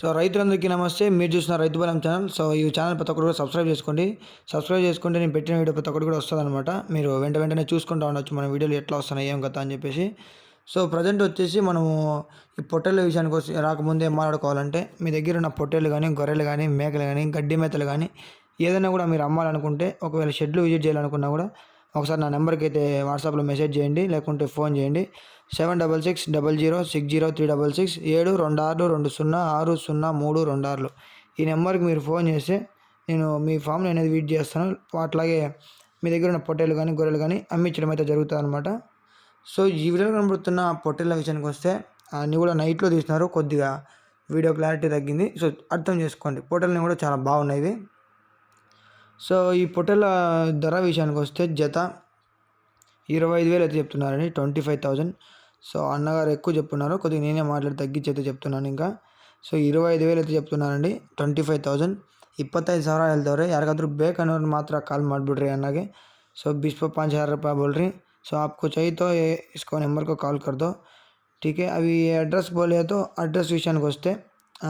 So రైతులందరికీ నమస్తే. మీరు చూసిన రైతు బలం ఛానల్. సో ఈ ఛానల్ ప్రతి ఒక్కరు కూడా సబ్స్క్రైబ్ చేసుకోండి. సబ్స్క్రైబ్ చేసుకుంటే నేను పెట్టిన వీడియో ప్రతి ఒక్కరు కూడా వస్తుంది అనమాట మీరు వెంట వెంటనే చూసుకుంటూ ఉండొచ్చు. మన వీడియోలు ఎట్లా వస్తున్నాయి ఏం కథ అని చెప్పేసి. సో ప్రజెంట్ వచ్చేసి మనము ఈ పొట్టెళ్ళ విషయానికి వచ్చి రాకముందే ఏం మాట్లాడుకోవాలంటే మీ దగ్గర ఉన్న పొట్టేళ్ళు కానీ గొర్రెలు కానీ మేకలు కానీ గడ్డి మేతలు కానీ ఏదైనా కూడా మీరు అమ్మాలనుకుంటే ఒకవేళ షెడ్లు విజిట్ చేయాలనుకున్నా కూడా ఒకసారి నా నెంబర్కి అయితే వాట్సాప్లో మెసేజ్ చేయండి లేకుంటే ఫోన్ చేయండి. Seven double six double zero six zero three double six ఏడు రెండు ఆరు రెండు సున్నా ఆరు సున్నా మూడు రెండు ఆరులు. ఈ నెంబర్కి మీరు ఫోన్ చేస్తే నేను మీ ఫామ్ని అనేది వీట్ చేస్తాను. అట్లాగే మీ దగ్గర ఉన్న పొట్టేలు కానీ గొర్రెలు కానీ అమ్మించడం అయితే జరుగుతుంది అనమాట సో ఈ వీడియోలో కనబడుతున్న పొట్టేళ్ళ విషయానికి వస్తే అన్నీ కూడా నైట్లో తీసినారు కొద్దిగా వీడియో క్లారిటీ తగ్గింది. సో అర్థం చేసుకోండి. పొట్టేళ్ళని కూడా చాలా బాగున్నాయి సో ఈ పొట్టేళ్ళ ధర విషయానికి వస్తే జత ఇరవై ఐదు వేలు అయితే చెప్తున్నారండి ట్వంటీ ఫైవ్ థౌజండ్ సో అన్నగారు ఎక్కువ చెప్తున్నారు కొద్దిగా నేనే మాట్లాడి తగ్గించి అయితే చెప్తున్నాను ఇంకా సో ಇರುವೈ ಐದು ವೇಲು అయితే చెప్తున్నానండి ಟ್ವೆಂಟಿ ಫೈವ್ ತೌಸಂಡ್ ಇಪ್ಪತ್ತೈದು ಸಾವಿರ ಹೇಳ್ತವ್ರೆ ಯಾರಿಗಾದ್ರೂ ಬೇಕನ್ನೋರು ಮಾತ್ರ ಕಾಲ್ ಮಾಡಿಬಿಡ್ರಿ ಅನ್ನಗೆ ಸೊ बीस पे पाँच हज़ार रुपया बोल रही सो आपको चाहिए तो ये इसको नंबर को कॉल कर दो ठीक है अभी ये एड्रेस बोले तो అడ్రస్ విషయానికి వస్తే ఆ,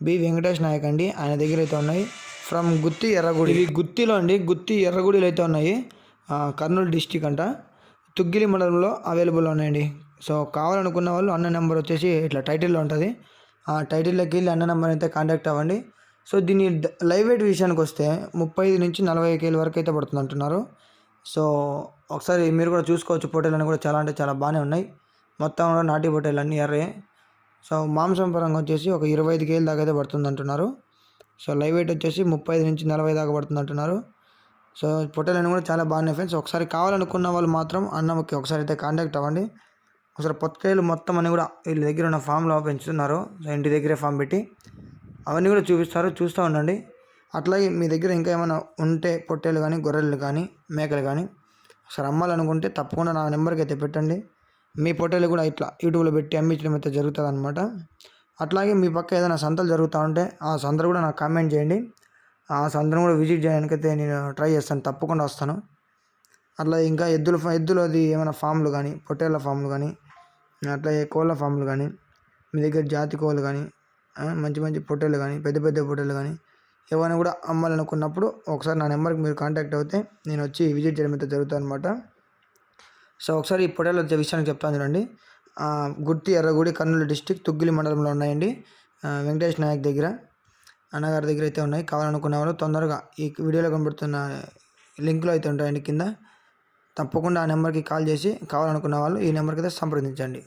బి వెంకటేష్ నాయక్ అండి ఆయన దగ్గర అయితే ఉన్నాయి ఫ్రమ్ గుత్తి ఎర్రగుడి. ఇవి గుత్తిలో అండి. గుత్తి ఎర్రగుడిలో అయితే ఉన్నాయి. కర్నూలు డిస్టిక్ అంట. తుగ్గిలి మండలంలో అవైలబుల్ ఉన్నాయండి. సో కావాలనుకున్న వాళ్ళు అన్న నెంబర్ వచ్చేసి ఇట్లా టైటిల్లో ఉంటుంది. ఆ టైటిల్లోకి వెళ్ళి అన్న నెంబర్ అయితే కాంటాక్ట్ అవ్వండి. సో దీని లైవ్ వెయిట్ విషయానికి వస్తే ముప్పై ఐదు నుంచి నలభై కేజీల వరకు అయితే పడుతుంది అంటున్నారు. సో ఒకసారి మీరు కూడా చూసుకోవచ్చు. పొట్టేలు కూడా చాలా అంటే చాలా బాగానే ఉన్నాయి. మొత్తం కూడా నాటి పొట్టేలు అన్నీ ఎర్రే సో మాంసం పరంగా వచ్చేసి ఒక ఇరవై ఐదు కేజీల దాకా అయితే పడుతుంది అంటున్నారు. సో లైవ్ వెయిట్ వచ్చేసి ముప్పై ఐదు నుంచి నలభై దాకా పడుతుంది అంటున్నారు. సో అని కూడా చాలా బాగున్నాయి ఫ్రెండ్స్. ఒకసారి కావాలనుకున్న వాళ్ళు మాత్రం అన్నకి ఒకసారి అయితే కాంటాక్ట్ అవ్వండి. ఒకసారి పొట్టేలు మొత్తం అని కూడా వీళ్ళ దగ్గర ఉన్న ఫామ్లో పెంచుతున్నారు. సో ఇంటి దగ్గరే ఫామ్ పెట్టి అవన్నీ కూడా చూపిస్తారు. చూస్తూ ఉండండి. అట్లాగే మీ దగ్గర ఇంకా ఏమైనా ఉంటే పొట్టేలు కానీ గొర్రెలు కానీ మేకలు కానీ ఒకసారి అమ్మాలనుకుంటే తప్పకుండా నా నెంబర్కి అయితే పెట్టండి. మీ పొట్టేలు కూడా ఇట్లా యూట్యూబ్లో పెట్టి అమ్మించడం అయితే జరుగుతుంది అనమాట అట్లాగే మీ పక్క ఏదైనా సంతలు జరుగుతూ ఉంటే ఆ సంతలు కూడా నాకు కామెంట్ చేయండి. ఆ సంతను కూడా విజిట్ చేయడానికి అయితే నేను ట్రై చేస్తాను తప్పకుండా వస్తాను. అట్లా ఇంకా ఎద్దుల ఎద్దులది ఏమైనా ఫామ్లు కానీ పొట్టేళ్ళ ఫామ్లు కానీ అట్లాగే కోళ్ళ ఫామ్లు కానీ మీ దగ్గర జాతి కోళ్ళు కానీ మంచి మంచి పొట్టేళ్ళు కానీ పెద్ద పెద్ద పొట్టేళ్ళు కానీ ఏమైనా కూడా అమ్మాలనుకున్నప్పుడు ఒకసారి నా నెంబర్కి మీరు కాంటాక్ట్ అవుతే నేను వచ్చి విజిట్ చేయడం అయితే జరుగుతుంది అనమాట సో ఒకసారి ఈ పొట్టేళ్ళ వచ్చే విషయానికి చెప్తాను చూడండి. గుర్తి ఎర్రగుడి కర్నూలు డిస్టిక్ తుగ్గిలి మండలంలో ఉన్నాయండి. వెంకటేష్ నాయక్ దగ్గర అన్నగారి దగ్గర అయితే ఉన్నాయి. కావాలనుకున్న వాళ్ళు తొందరగా ఈ వీడియోలో కనబడుతున్న లింక్లో అయితే ఉంటాయండి కింద. తప్పకుండా ఆ నెంబర్కి కాల్ చేసి కావాలనుకున్న వాళ్ళు ఈ నెంబర్కి అయితే సంప్రదించండి.